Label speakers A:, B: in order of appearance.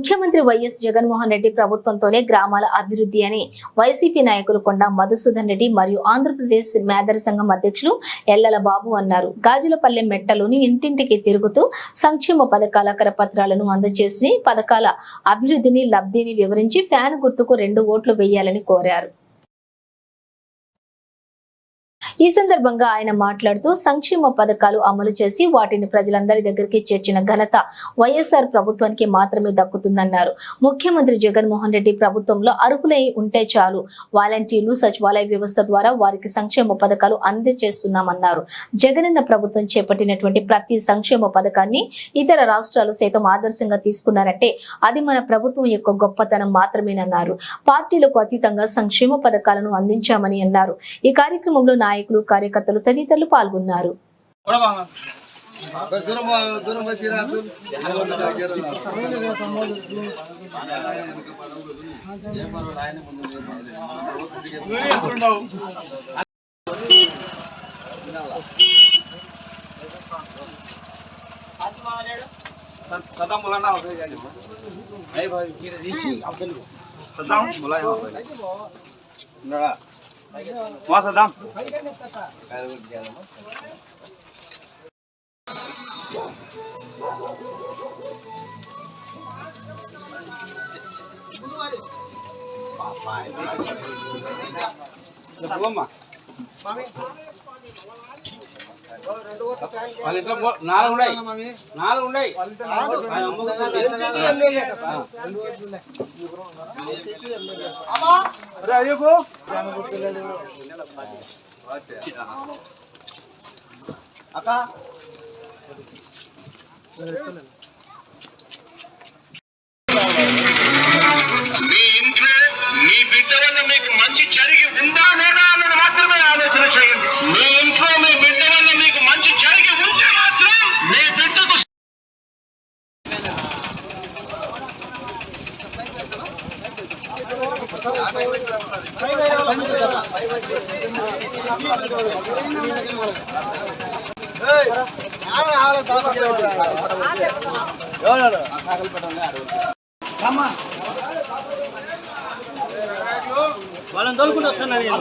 A: ముఖ్యమంత్రి వైఎస్ జగన్మోహన్ రెడ్డి ప్రభుత్వంతోనే గ్రామాల అభివృద్ధి అని వైసీపీ నాయకులు కొండ మధుసూదన్ రెడ్డి మరియు ఆంధ్రప్రదేశ్ మేదర సంఘం అధ్యక్షులు ఎల్లల బాబు అన్నారు. గాజులపల్లె మెట్టలోని ఇంటింటికి తిరుగుతూ సంక్షేమ పథకాల కరపత్రాలను అందజేసి పథకాల అభివృద్ధిని లబ్ధిని వివరించి ఫ్యాన్ గుర్తుకు రెండు ఓట్లు వేయాలని కోరారు. ఈ సందర్భంగా ఆయన మాట్లాడుతూ సంక్షేమ పథకాలు అమలు చేసి వాటిని ప్రజలందరి దగ్గరికి చేర్చిన ఘనత వైఎస్ఆర్ ప్రభుత్వానికి మాత్రమే దక్కుతుందన్నారు. ముఖ్యమంత్రి జగన్మోహన్ రెడ్డి ప్రభుత్వంలో అర్హులై ఉంటే చాలు. వాలంటీర్లు సచివాలయ వ్యవస్థ ద్వారా వారికి సంక్షేమ పథకాలు అందజేస్తున్నామన్నారు. జగనన్న ప్రభుత్వం చేపట్టినటువంటి ప్రతి సంక్షేమ పథకాన్ని ఇతర రాష్ట్రాలు సైతం ఆదర్శంగా తీసుకున్నారంటే అది మన ప్రభుత్వం యొక్క గొప్పతనం మాత్రమేనన్నారు. పార్టీలకు అతీతంగా సంక్షేమ పథకాలను అందించామని అన్నారు. ఈ కార్యక్రమంలో నాయకులు కార్యకర్తలు తదితరులు పాల్గొన్నారు
B: దూరం పో- దూరం వచ్చి రా. सद- सदाम मुलाना होता है जाने को। नहीं भाई, फिर ऋषि మోస దాం వాళ్ళ ఇంట్లో నాలుగు ఉన్నాయి నాలుగు ఉన్నాయి అక్క
C: మీ ఇంట్లో మీ బిడ్డ వల్ల మీకు మంచి చరి
B: వాళ్ళని తోలుకుంటూ వస్తున్నా నేను.